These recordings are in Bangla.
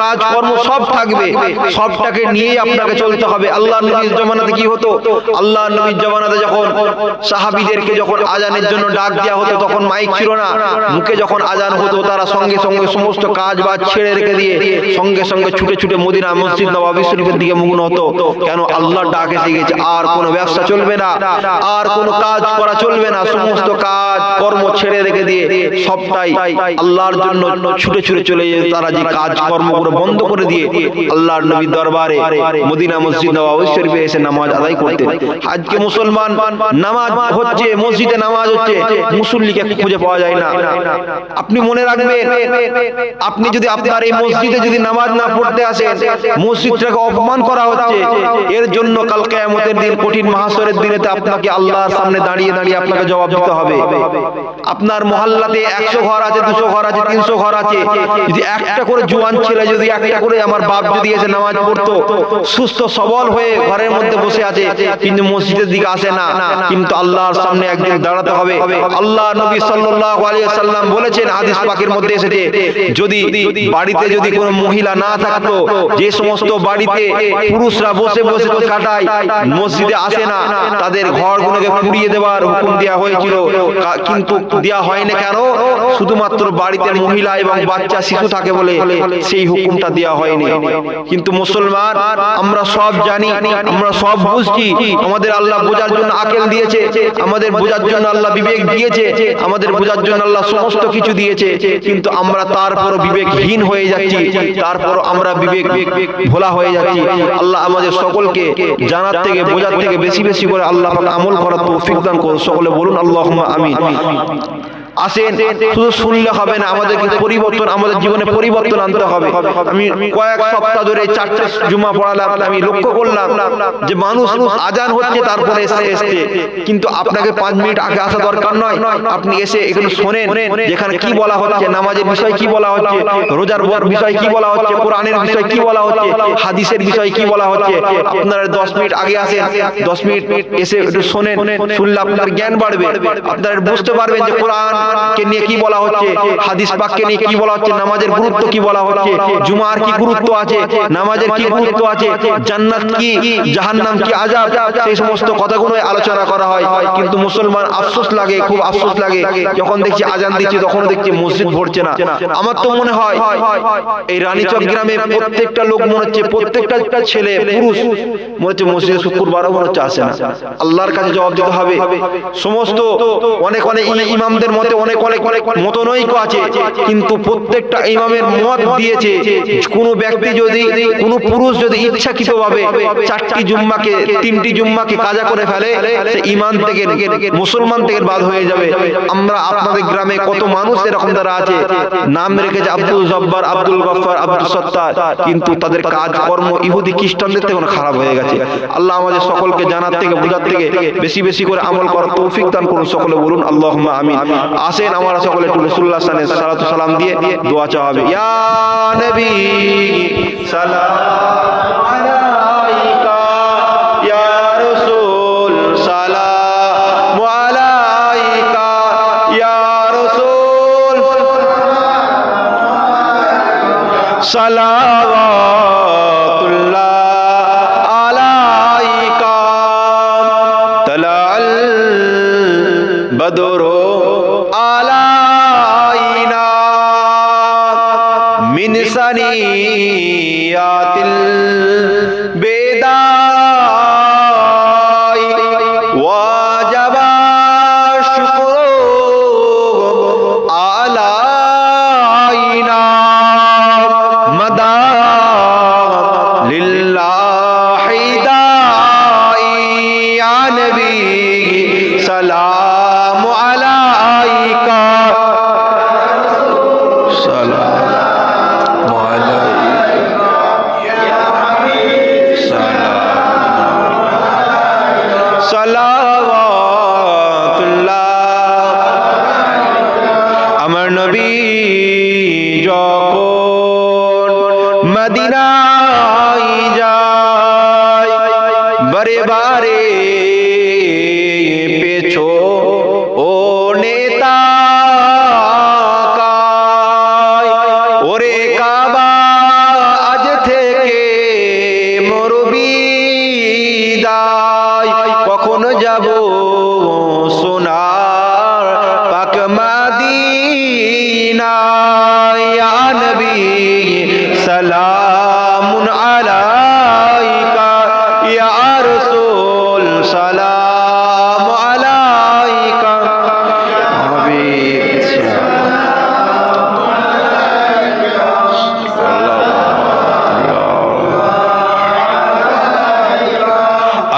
কাজ কর্ম সব থাকবে, সবটাকে নিয়েই আপনাকে চলতে হবে। আল্লাহ নবীর জমানাতে কি হতো? আল্লাহ নবীর জমানাতে যখন সাহাবিদেরকে যখন আজানের জন্য ডাক দেওয়া হতো, তখন মাইক ছিল না। মুখে যখন আজান হতো, তারা সঙ্গে সঙ্গে সমস্ত কাজ বাজ ছেড়ে রেখে দিয়ে সঙ্গে সঙ্গে ছুটে ছুটে মদিনা, মসজিদ, নবাবী শরীফের দিকে মগ্ন হতো। কেন? আল্লাহর ডাক এসে গেছে, আর কোনো ব্যবসা চলবে না, আর কোনো কাজ করা চলবে না। সমস্ত কাজ কর্ম ছেড়ে রেখে দিয়ে সবটাই আল্লাহর জন্য ছুটে ছুটে চলে যেত। তারা যে কাজ কর্মগুলো বন্ধ করে দিয়ে আল্লাহর নবীর দরবারে মদিনা মসজিদ নবাবী শরীফে এসে নামাজ আদায় করতেন। আজকে মুসলমান নামাজ হচ্ছে মসজিদে নামাজ হচ্ছে মুসল্লিকে খুঁজে পাওয়া যায় না। আপনি মনে রাখবেন আপনি যদি আপনার এই মসজিদে যদি নামাজ না পড়তে আসেন মসজিদটাকে অপমান করা হচ্ছে। এর জন্য কাল কিয়ামতের দিন কঠিন মাহাসরের দিনেতে আপনাকে আল্লাহর সামনে দাঁড়িয়ে দাঁড়িয়ে আপনাকে জবাব দিতে হবে। আপনার মহল্লাতে একশো ঘর আছে দুশো ঘর আছে তিনশো ঘর আছে। যদি একটা করে জোয়ান ছেলে যদি একটা করে আমার বাপ যদি এসে নামাজ পড়তো, সুস্থ সবল হয়ে ঘরের মধ্যে বসে আছে, কিন্তু মসজিদের দিকে আসে না। কিন্তু আল্লাহর সামনে একদিন দাঁড়াতে হবে। আল্লাহ নবী সাল্লাল্লাহু আলাইহি সাল্লাম বলেছেন, হাদিস পাকের মধ্যে এসেছে, যদি বাড়িতে যদি কোনো মহিলা না থাকতো, যে সমস্ত বাড়িতে পুরুষরা বসে বসে কাটায়, মসজিদে আসে না, তাদের ঘরগুলোকে পুড়িয়ে দেওয়ার হুকুম দেওয়া হয়েছিল। কিন্তু দেওয়া হয়নি কেন? শুধুমাত্র বাড়িতে মহিলা এবং বাচ্চা, শিশু থাকে বলে সেই হুকুমটা দেওয়া হয়নি। কিন্তু মুসলমান, আমরা সব জানি, আমরা সব বুঝছি, আমাদের আল্লাহ বোঝার জন্য আকেল দিয়েছে, আমাদের বোঝার জন্য আল্লাহ বিবেক দিয়েছে, আমাদের বোঝার জন্য আল্লাহ সমস্ত কিছু দিয়েছে, কিন্তু আমরা তারপর বিবেকহীন হয়ে যাচ্ছি তারপর আমরা বিবেক ভোলা হয়ে যাচ্ছি। আল্লাহ আমাদের সকলকে জানার থেকে, বোঝার থেকে বেশি বেশি করে আল্লাহ আমল করার তৌফিক দান করুন। সকলে বলুন আল্লাহ আমিন। আসেন, শুধু শুনলে হবে না আমাদেরকে পরিবর্তন, আমাদের জীবনে পরিবর্তন আনতে হবে। আমি কয়েক সপ্তাহ ধরে চারটে জুমা পড়ালাম, আমি লক্ষ্য করলাম যে মানুষ আজান হচ্ছে, তারপরে এসে এসছে। কিন্তু আপনাকে পাঁচ মিনিট আগে আসা দরকার নয়। আপনি এসে এখানে শোনেন, যেখানে কি বলা হচ্ছে, নামাজের বিষয় কি বলা হচ্ছে, রোজার বর বিষয় কি বলা হচ্ছে, কোরআনের বিষয় কি বলা হচ্ছে, হাদিসের বিষয় কি বলা হচ্ছে। আপনারা দশ মিনিট আগে আসেন, দশ মিনিট এসে একটু শোনেন, শুনলে আপনার জ্ঞান বাড়বে। আপনারা বুঝতে পারবেন যে কোরআন কে নিয়ে কি বলা হচ্ছে? হাদিস পাককে নিয়ে কি বলা হচ্ছে? নামাজের গুরুত্ব কি বলা হচ্ছে? জুমার কি গুরুত্ব আছে? নামাজের কি গুরুত্ব আছে? জান্নাত কি? জাহান্নাম কি আজাব সেই সমস্ত কথাগুলো আলোচনা করা হয়। কিন্তু মুসলমান আফসোস লাগে, খুব আফসোস লাগে। যখন দেখছি আজান দিচ্ছে, তখন দেখছি মসজিদ ভরছে না। আমার তো মনে হয়, এই রানীচক গ্রামে প্রত্যেকটা লোক মনে হচ্ছে প্রত্যেকটা ছেলে পুরুষ মনে হচ্ছে মসজিদে শুক্রবারও মনে হচ্ছে আসে না। আল্লাহর কাছে জবাব দিতে হবে। সমস্ত অনেক অনেক ইমামদের মতে অনেক অনেক অনেক মতনৈক আছে, কিন্তু প্রত্যেকটা ইমামের মত দিয়েছে, কোন ব্যক্তি যদি, কোন পুরুষ যদি ইচ্ছাকৃতভাবে চারটি জুম্মাকে, তিনটি জুম্মাকে কাজা করে ফেলে, সে ইমান থেকে মুসলমান থেকে বাদ হয়ে যাবে। আমরা আপনাদের গ্রামে কত মানুষ এরকম দ্বারা আছে, নাম রেখেছে আব্দুল জব্বার, আব্দুল গফফার, আব্দুল সত্তার, কিন্তু তাদের কাজ কর্ম ইহুদি খ্রিস্টানদের থেকে খারাপ হয়ে গেছে। আল্লাহ আমাদের সকলকে জানার থেকে বোঝার থেকে বেশি বেশি করে আমল করার তৌফিক দান করুন সকলে বলুন আল্লাহ আমিন। আসেন, আমরা সকলে একটু রসুল্লাহ সালে সালাতু সালাম দিয়ে দোয়া চাওয়া হবে। ইয়া নবী, সালাম সালাম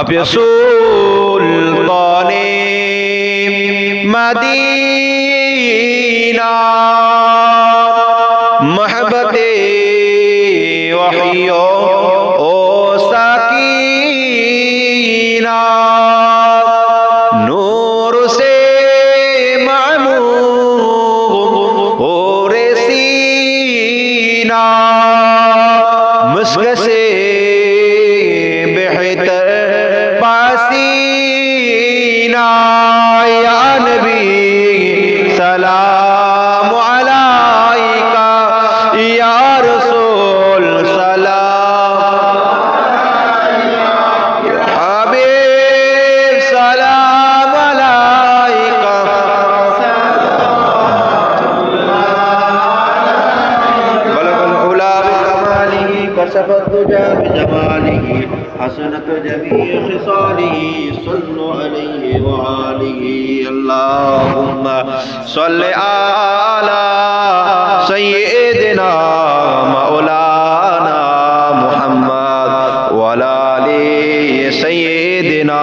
أبي سلطان مدينة محبت صل على سيدنا مولانا محمد وعلى آل سيدنا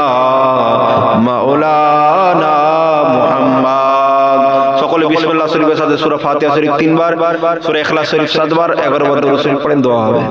مولانا محمد সকলে বিসমিল্লাহ শরীফের সাথে সূরা ফাতিহা শরীফ তিনবার সূরা ইখলাস শরীফ সাতবার এগারো বার দরুদ শরীফ পড়েন দোয়া হবে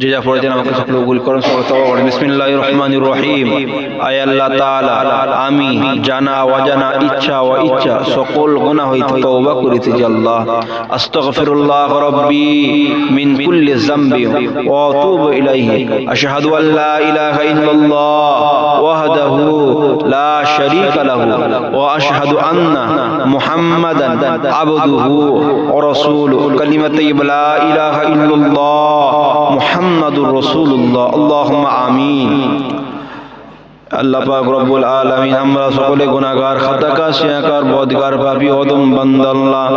যে যা পড়েছেন আমাকে সকল কবুল করুন সকল তওবা করেন বিসমিল্লাহির রহমানির রহিম আয় আল্লাহ তাআলা আমি জানা অজানা ইচ্ছা ও ইচ্ছা সকল গুনাহ হইতে তওবা করিতেছি আল্লাহ আস্তাগফিরুল্লাহ রাব্বি মিন কুল্লি যামবি ওয়া আতুবু ইলাইহি আশহাদু আল লা ইলাহা ইল্লাল্লাহ ওয়াহদাহু লা শারীকা লাহু ওয়া আশহাদু আন্না মুহাম্মাদান আবদুহু ওয়া রাসূলুহু কালিমাতাই লা ইলাহা ইল্লাল্লাহ মুহাম্মাদুর রসুল্লাহ আল্লাহ আমিন। আল্লাহ রব্বুল আলামিন আমরা সকলে গুনাহগার খাতাকা শিয়াকার বদগার পাপী, অদম বান্দাল্লাহ।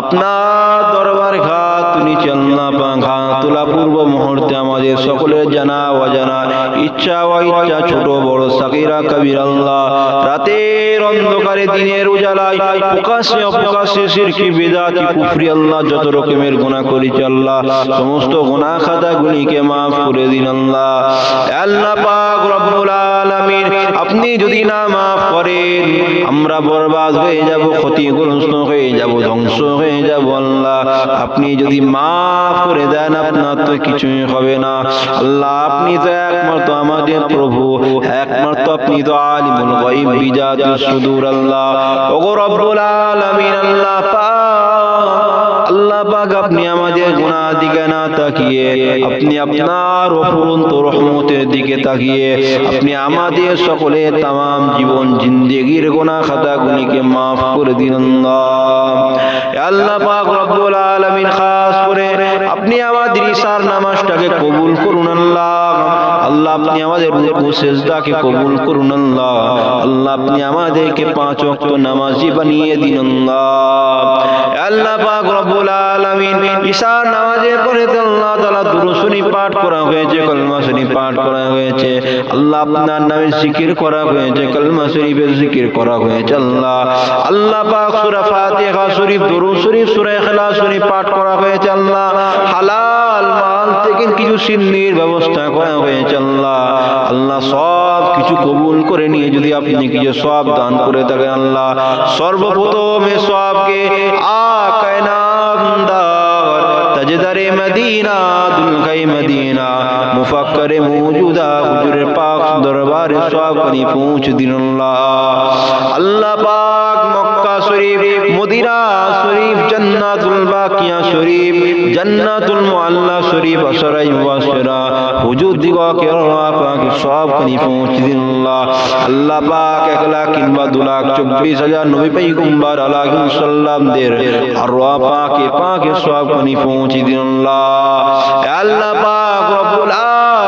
আপনার দরবার ঘাত নিচে আল্লাহ পাক তোলা পূর্ব মুহূর্তে আমাদের সকলের জানা, অজানা, ইচ্ছা ও ইচ্ছা ছোট, বড়, সাকিরা কবির আল্লাহ রাতের অন্ধকারে, দিনের উজালায়, প্রকাশ্যে, অপ্রকাশ্যে শিরকি বেদাতি, কুফরি আল্লাহ, যত রকমের গুনাহ করেছি আল্লাহ, সমস্ত গুনাহ খাতাগুলিকে মাফ করে দিন আল্লাহ। আল্লাহ রব্বুল আলামিন আপনি আপনি যদি না মাফ করেন, আমরা বরবাদ হয়ে যাব, ক্ষতিগ্রস্ত হয়ে যাব, ধ্বংস হয়ে যাব, আল্লাহ। আপনি যদি মাফ করে দেন, আপনার তো কিছুই হবে না। আল্লাহ, আপনি তো একমাত্র আমাদের প্রভু, একমাত্র আপনি তো আলিমুল গায়ব বিজাতুস সুদূর আল্লাহ। ওগো রব্বুল আলামিন, আল্লাহ পাক। নামাজটাকে কবুল করুন আপনি আমাদের কবুল করুন আল্লাহ। আপনি আমাদেরকে পাঁচ ওয়াক্ত নামাজি বানিয়ে দিন আল্লাহ। আল্লাহ পাক ঈশার নামাজের পরে তো আল্লাহ তাআলা দুরূদ পাঠ করা হয়েছে কলমা শরীফ পাঠ করা হয়েছে। আল্লাহ আপনার নামে জিকির করা হয়েছে কলমা শরীফের জিকির করা হয়েছে। আল্লাহ আল্লাহ পাক সূরা ফাতিহা শরীফ দুরূদ শরীফ সূরা ইখলাস শরীফ পাঠ করা হয়েছে। আল্লাহ, হালাল মাল থেকে কিছু সিন্নির ব্যবস্থা করা হয়েছে। আল্লাহ আল্লাহ সব কিছু কবুল করে নিয়ে যদি আপনি কিছু সব দান করে থাকেন, আল্লাহ, সর্বপ্রথমে সবকে আকায় নামদার তাজদারে মদিনা, দুলকাই মদিনা, মুফাক্করে মৌজুদা হুজুর পাক দরবারে সব পৌঁছ দিন আল্লাহ। আল্লাহ পাক শরীফ, মদিনা শরীফ, জান্নাতুল বাকিয়া শরীফ, জান্নাতুল মুআল্লা শরীফ আসরাই ওয়াসরা হুজুর দিগকে আল্লাহ পাক সব কনি পৌঁছ দিন আল্লাহ। আল্লাহ পাক এক লাখ কিংবা দু লাখ চব্বিশ হাজার নবী পৈগম্বর আলাইহিম সাল্লামদের আরওয়া পাকে পাকে সব কনি পৌঁছ দিন আল্লাহ। আল্লাহ পাক রব্বুল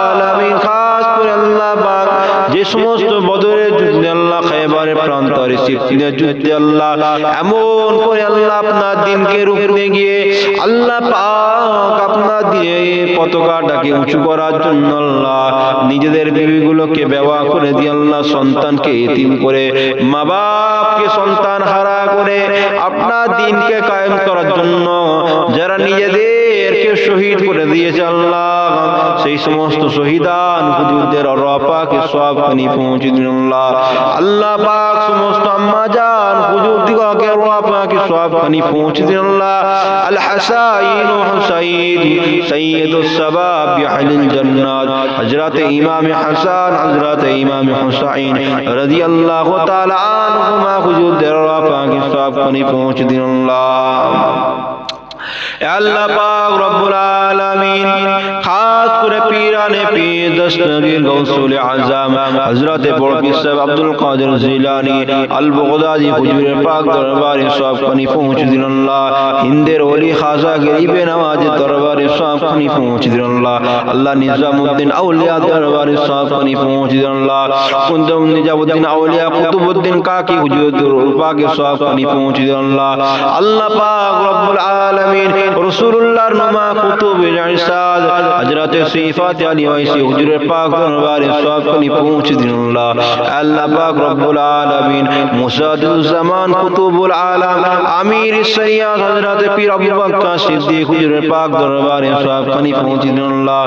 আলামিন, খাস করে আল্লাহ পাক যে সমস্ত বদরের যুদ্ধে আল্লাহ খায়বারের প্রান্তরে সিফতিনের যুদ্ধে আল্লাহ। এমন করে আল্লাহ আপনার দিনকে রুখতে গিয়ে আল্লাহ পাক আপনার দিয়ে পতাকাটাকে উঁচু করার জন্য আল্লাহ নিজেদের বিবিগুলোকে ব্যবহার করে দিয়ে আল্লাহ সন্তানকে এতিম করে মা বাপকে সন্তান হারা করে আপনার দিনকে কায়েম করার জন্য যারা নিজেদেরকে শহীদ করে দিয়েছে আল্লাহ? সেই সমস্ত শহীদান হুজুরদের রপাকে সব খানি পৌঁছে দিন আল্লাহ। আল্লাহ পাক সমস্ত আম্মা জান হুজুর দিগকে রপাকে সব খানি পৌঁছে দিন আল্লাহ। আল হাসাইন ও হুসাইন সৈয়দুস সাবাব বিআহলিল জান্নাত। হযরত ইমাম হাসান, হযরত ইমাম হুসাইন রাদিয়াল্লাহু তাআলা আনহুমা হুজুরদের রপাকে সব খানি পৌঁছে দিন আল্লাহ। আল্লাহ পাক রব্বুল আলামিন, খাস করে পীরানে পীর দস্তগীর গৌসুল আজম, হযরত বড় পীর সাহেব Abdul Qadir Jilani al Baghdadi হুজুরের পাক দরবারে সব খানি পৌঁছে দিন আল্লাহ রাসূলুল্লাহর নুমা কুতুব ইরশাদ, হযরত সিফাত আলী ওয়াইসি, হুজুরের পাক দরবারে সব খানি পৌঁছে দিন আল্লাহ। আল্লাহ পাক রব্বুল আলামিন মুসাদুল জামান কুতুবুল আলাম, আমির শরিয়াত হযরত পীর আবু বকর সিদ্দিক হুজুরের পাক দরবারে সব খানি পৌঁছে দিন আল্লাহ।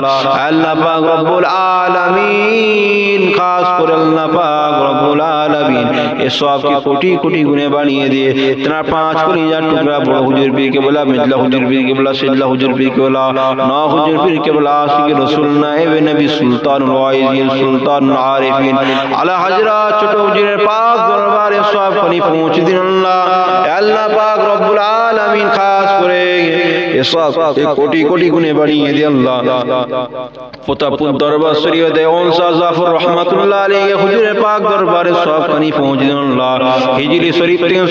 পাক রব্বুল আলামিন, খাস করে আল্লাহ পাক রব্বুল আলামিন এ সব কি কোটি কোটি গুণে বানিয়ে দিয়ে, তেনার পাঁচ কলিজার টুকরা বড় হুজুর পীর কে বলা মিদলা হুজুর পীর কে বলা সিদলা হুজুর পীর কে বলা ন হুজুর পীর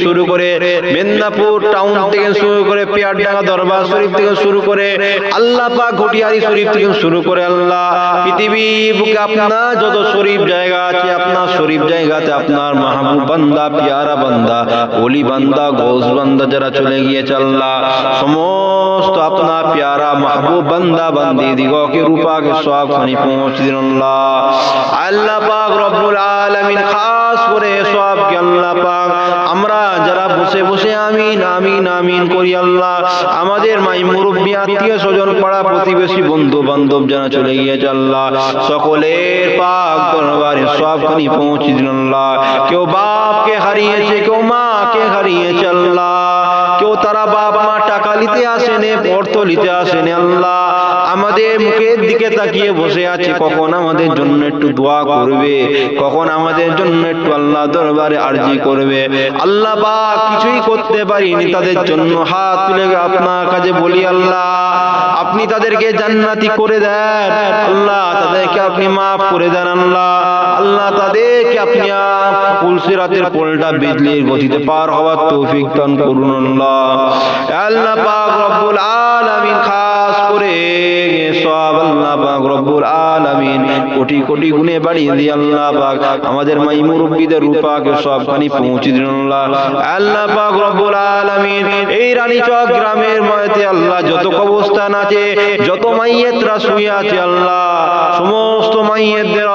শুরু করে মেদিনীপুর টাউন থেকে শুরু করে পিয়ারডাঙ্গা শরীফ থেকে শুরু করে আল্লাহ পাক ঘটিয়ারি শরীফ থেকে শুরু করে আল্লাহ, পৃথিবী বুকে আপনার যত শরীফ জায়গা আছে, আপনার শরীফ জায়গাতে আপনার মাহবুব বান্দা, পিয়ারা বান্দা, ওলি বান্দা, গোস বান্দা যারা চলে গিয়েছে আল্লাহ, সমস্ত আপনার প্যারা মাহবুব বান্দা, বান্দি দিগকে, রূপাকে সব খানি পৌঁছে দিন আল্লাহ। আল্লাহ পাক রব্বুল আলামিন খাস করে সব কে আল্লাহ পাক। আমরা যারা বসে বসে আমিন আমিন আমিন করি আল্লাহ। আমাদের মাই মুরব্বী, আত্মীয় স্বজন, পাড়া প্রতিবেশী বন্ধু বান্ধব যারা চলে গিয়েছে আল্লাহ। সকলের পাক দরবারে সবখানি পৌঁছে দিন আল্লাহ। কেউ বাপকে হারিয়েছে, কেউ মাকে হারিয়েছে আল্লাহ। কেউ তারা বাপ মা টাকা নিতে আসেনে, অর্থ নিতে আসেনে আল্লাহ। আমাদের মুখের দিকে তাকিয়ে বসে আছে কখন আমাদের জন্য একটু দোয়া করবে কখন আমাদের জন্য একটু আল্লাহ দরবারে আরজি করবে। আল্লাহ বা কিছুই করতে পারিনি তাদের জন্য। হাত তুলে আপনার কাছে বলি আল্লাহ আপনি তাদেরকে জান্নাতি করে দেন। আল্লাহ তাদেরকে আপনি মাফ করে দেন আল্লাহ। আল্লাহ তাদেরকে আপনি পুলসিরাতের পোলটা বিজলির গতিতে পার হওয়ার তৌফিক দান করুন আল্লাহ। আল্লাহ। পাক রব্বুল আলামিন করে আমাদের মাই মুরব্বীদের রূপাকে সবখানি পৌঁছে দিন আল্লাহ। আল্লাহ পাক রব্বুল আলামিন এই রানীচক গ্রামের মধ্যে আল্লাহ যত কবরস্থান আছে, যত মাইয়েতরা শুয়ে আছে আল্লাহ, সমস্ত মাইয়েতদের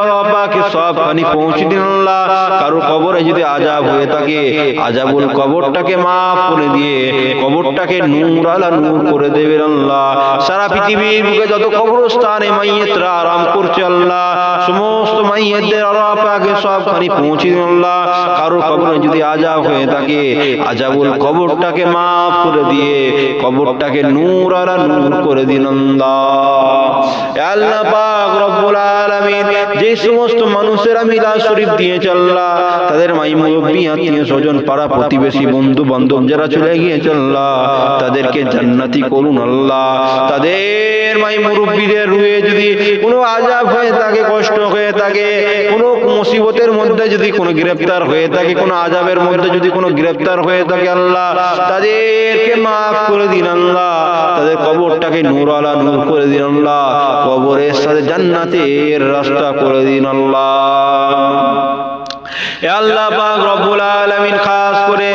আল্লাহ পৌঁছে দিন আল্লাহ। কারও কবরে যদি আজাব হয়ে থাকে, আজাবুল কবরটাকে মাফ করে দিয়ে কবরটাকে নূর আলা নূর করে দেবেন আল্লাহ। সারা পৃথিবীর বুকে যত কবরস্থানে মাইয়েতরা আরাম করছে আল্লাহ, সমস্ত মাইয়েতদের আল্লাহ পাকে সবখানি পৌঁছে দিন আল্লাহ। কারও কবরে যদি আজাব হয়ে থাকে, আজাবুল কবরটাকে মাফ করে দিয়ে কবরটাকে নূর আলা নূর করে দিন আল্লাহ। আল্লাহ পাক রব্বুল আলামিন যে সমস্ত মিলাদ শরীফ তাদের স্বজন, পাড়া প্রতিবেশী বন্ধু বান্ধব যারা চলে তাদেরকে জান্নাতি করুন আল্লাহ। তাদের রুয়ে যদি কোনো আজাব হয়ে থাকে, কষ্ট হয়ে থাকে, কোনো মুসিবতের মধ্যে যদি কোনো গ্রেফতার হয়ে থাকে, কোনো আজাবের মধ্যে যদি কোনো গ্রেফতার হয়ে থাকে আল্লাহ, তাদেরকে মাফ করে দিন আল্লাহ। তাদের কবরটাকে নূর আলা নূর করে দিন আল্লাহ। কবরের সাথে জান্নাতের রাস্তা করে দিন আল্লাহ। আল্লাহ পাক রব্বুল আলামিন খাস করে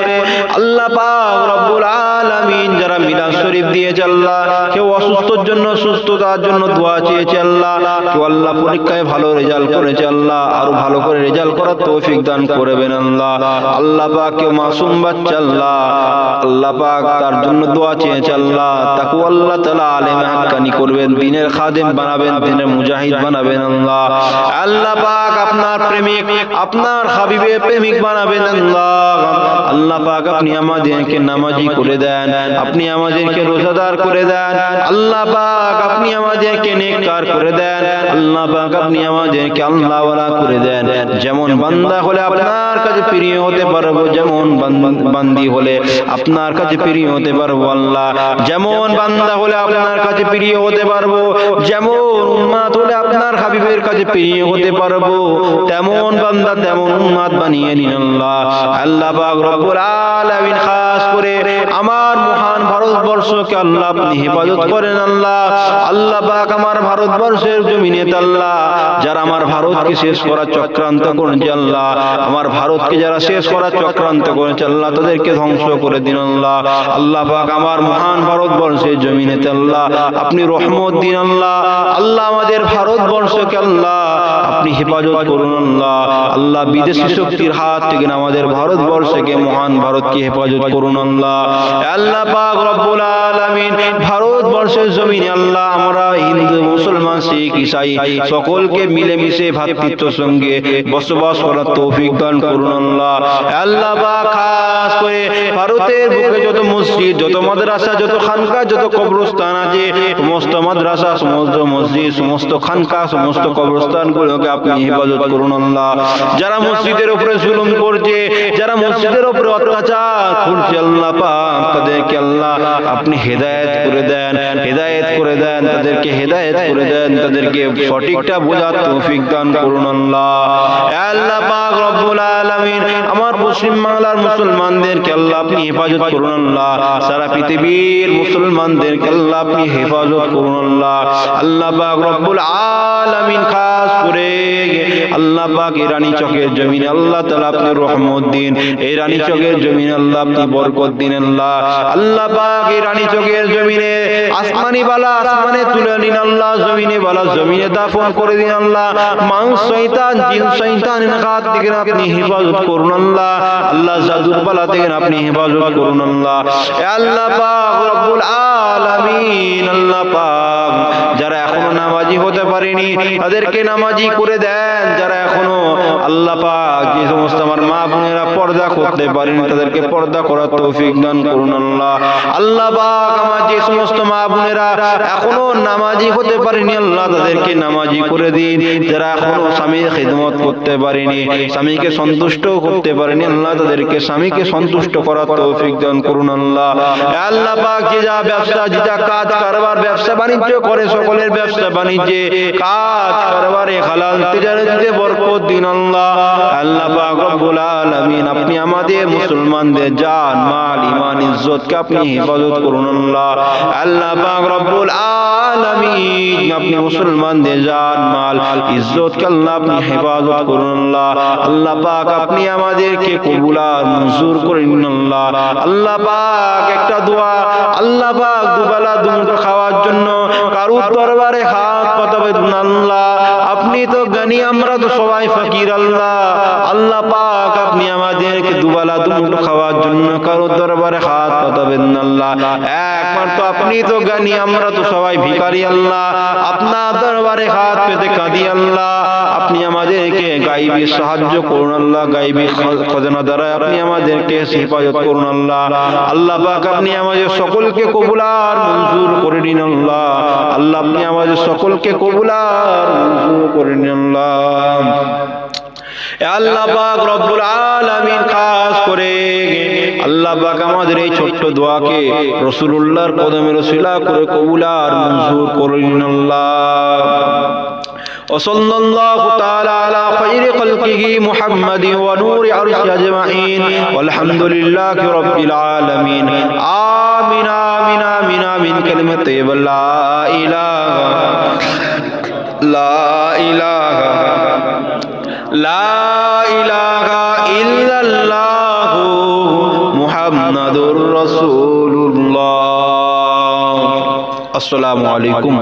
আল্লাহ পাক রব্বুল আলামিন যারা মিলাদ শরীফ দিয়েছে আল্লাহ, কেউ অসুস্থর জন্য, সুস্থতার জন্য দোয়া চেয়েছে আল্লাহ, কেউ আল্লাহ পরীক্ষায় ভালো রেজাল্ট করেছে আল্লাহ, আরও ভালো করে রেজাল্ট করার তৌফিক দান করবেন আল্লাহ। আল্লাহ পাক কেউ মাসুম বাচ্চা আল্লাহ আল্লাহ পাক তার জন্য দোয়া চেয়েছে আল্লাহ তাকে আল্লাহ তাআলা আলেম হাক্কানি করবেন, দিনের খাদেম বানাবেন, দিনের মুজাহিদ বানাবেন আল্লাহ। আল্লাহ পাক আপনার প্রেমিক, আপনার হাবিবে প্রেমিক বানাবেন আল্লাহ। আল্লাহ পাক আপনি আমাদেরকে নামাজি করে দেন, আপনি আমাদেরকে রোজাদার করে দেন। আল্লাহ পাক আপনি আমাদেরকে নেককার করে দেন। আল্লাহ পাক আপনি আমাদেরকে আল্লাহওয়ালা করে দেন। যেমন বান্দা হলে আপনার কাছে প্রিয় হতে পারব, যেমন বান্দি হলে আপনার কাছে প্রিয় হতে পারব আল্লাহ। যেমন বান্দা হলে আপনার কাছে প্রিয় হতে পারব, যেমন উম্মাত হলে আপনার হাবিবের কাছে প্রিয় হতে পারব, তেমন বান্দা তেমন উম্মাত বানিয়ে নিন আল্লাহ। আল্লাহ পাক রব্বুল আলামিন খাস করে আমার মহান ভারতবর্ষকে আল্লাহ আপনি হেফাজত করেন আল্লাহ। আল্লাহ পাক আমার ভারতবর্ষের জমিনে আল্লাহ, যারা আমার ভারতকে শেষ করার চক্রান্ত করেছে আল্লাহ, আমার ভারতকে যারা শেষ করার চক্রান্ত করেছে আল্লাহ, তাদেরকে ধ্বংস করে দিন আল্লাহ। আল্লাহ। পাক আমার মহান ভারতবর্ষের জমিনে আল্লাহ। আপনি রহমত দিন আল্লাহ। আল্লাহ আমাদের ভারতবর্ষকে আল্লাহ। আপনি হেফাজত করুন আল্লাহ। আল্লাহ বিদেশি শক্তির হাত থেকে আমাদের ভারতবর্ষকে মহান ভারতকে হেফাজত করুন আল্লাহ। আল্লাহ পাক রব্বুল আলামিন ভারতবর্ষের জমিনে আল্লাহ আমরা হিন্দু, মুসলমান, শিখ, ইসাই সকলকে মিলেমিশে ভাতৃত্ব সঙ্গে বসবাস করার তৌফিক দান করুন আল্লাহ। আল্লাহ পাক খাস করে ভারতের বুকে যত মসজিদ, যত মাদ্রাসা, যত খানকা, যত কবরস্থান আছে, সমস্ত মাদ্রাসা, সমস্ত মসজিদ, সমস্ত খানকা, সমস্ত কবরস্থানগুলোকে আপনি হেফাজত করুন আল্লাহ। যারা মসজিদের উপরে জুলুম করছে, যারা মসজিদের উপরে অত্যাচার করছে, আল্লাহ পাক তাদেরকে আল্লাহ আপনি হেদায়েত করে দেন, হেদায়েত করে দেন, তাদেরকে হেদায়েত করে দেন, তাদেরকে সঠিকটা বোঝার তৌফিক দান করুন আল্লাহ। আল্লাহ পাক রব্বুল আলামিন, আমার পশ্চিম বাংলার মুসলমানদেরকে আল্লাহ আপনি হেফাজত করুন আল্লাহ সারা পৃথিবীর মুসলমানদেরকে আল্লাহ আপনি হেফাজত করুন আল্লাহ আল্লাহ পাক রব্বুল আলামিন খাস করে আল্লাহ পাক এই রানী চকের জমিনে আল্লাহ তাআলা আপনি রহমত দিন। এই রানী চকের জমিনে আল্লাহ আপনি বরকত দিন আল্লাহ। আল্লাহ পাক এই রানী চকের জমিনে আসমানি বালা আসমানে তুলে নিন আল্লাহ। জমিনে বালা জমিনে দাফন করে দিন আল্লাহ। মানুষ শয়তান, জিন শয়তানের হাত থেকে আপনি হেফাজত করুন আল্লাহ আল্লাহ জাদুর বালা থেকে আপনি হেফাজত করুন যারা এখনও নামাজি হতে পারেনি, তাদেরকে নামাজি করে দেন। যারা এখনও আল্লাহ পাক যে সমস্ত আমার মা বোনেরা পর্দা করতে পারেনি, তাদেরকে পর্দা করার তৌফিক দান করুন আল্লাহ। আল্লাহ পাক আমার যে সমস্ত মা বোনেরা এখনও নামাজি হতে পারেনি, আল্লাহ তাদেরকে নামাজি করে দিন। যারা এখনও স্বামীর খিদমত করতে পারেনি, স্বামীকে সন্তুষ্ট করতে পারেনি, আল্লাহ তাদেরকে স্বামীকে সন্তুষ্ট করার তৌফিক দান করুন আল্লাহ। আল্লাহ পাক যা ব্যবসা যেটা কাজ, কারবার, ব্যবসা বাণিজ্য করে সকলের ব্যবসা বাণিজ্যে, কাজ, কারবারে হালাল তিজারতে বরকত দিন আল্লাহ। আল্লাহ পাক রব্বুল আলামিন, আপনি আমাদের মুসলমানদের জান, মাল, ঈমান, ইজ্জতকে আপনি হেফাজত করুন আল্লাহ। আল্লাহ পাক রব্বুল আলামিন, আপনি মুসলমানদের জান, মাল, ইজ্জতকে আল্লাহ আপনি হেফাজত করুন আল্লাহ। আল্লাহ পাক আপনি আমাদেরকে কবুল আর মঞ্জুর করে নিন আল্লাহ আল্লাহ পাক একটা দোয়া, আল্লাহ পাক দুবেলা দুমুঠো খাওয়ার জন্য কারুর দরবারে হাত পাতাবেন না আল্লাহ। আপনি তো জ্ঞানী, আমরা তো সবাই ফকির আল্লাহ। আল্লাহ পাক আপনি আমাদেরকে দুবেলা দুমুঠো খাওয়ার জন্য কারুর দরবারে হাত পাতাবেন আল্লাহ। একমাত্র আপনি তো জ্ঞানী, আমরা তো সবাই ভিখারি আল্লাহ। আপনার দরবারে হাত পেতে কাঁদি আল্লাহ। আপনি আমাদেরকে গাইবি সাহায্য করুন আল্লাহ, গাইবি খজানা দ্বারা আপনি আমাদেরকে হেফাজত করুন আল্লাহ। আল্লাহ পাক আপনি আমাদের সকলকে কবুলার মঞ্জুর করে নিন আল্লাহ। আল্লাহ আপনি আমাদের সকলকে কবুলার মঞ্জুর করে নিন আল্লাহ। আল্লাহ পাক রব্বুল আলামিন খাস করে আল্লাহ পাক আমাদের এই ছোট্ট দোয়াকে রাসূলুল্লাহর কদমে রসিলা করে কবুলার মঞ্জুর করে নিন আল্লাহ। وصلى الله تعالى على خير خلقه محمد ونور عرش أجمعين والحمد لله رب العالمين آمين آمين آمين آمين كلمة طيبة لا إله لا إله لا إله إلا الله محمد رسول الله السلام عليكم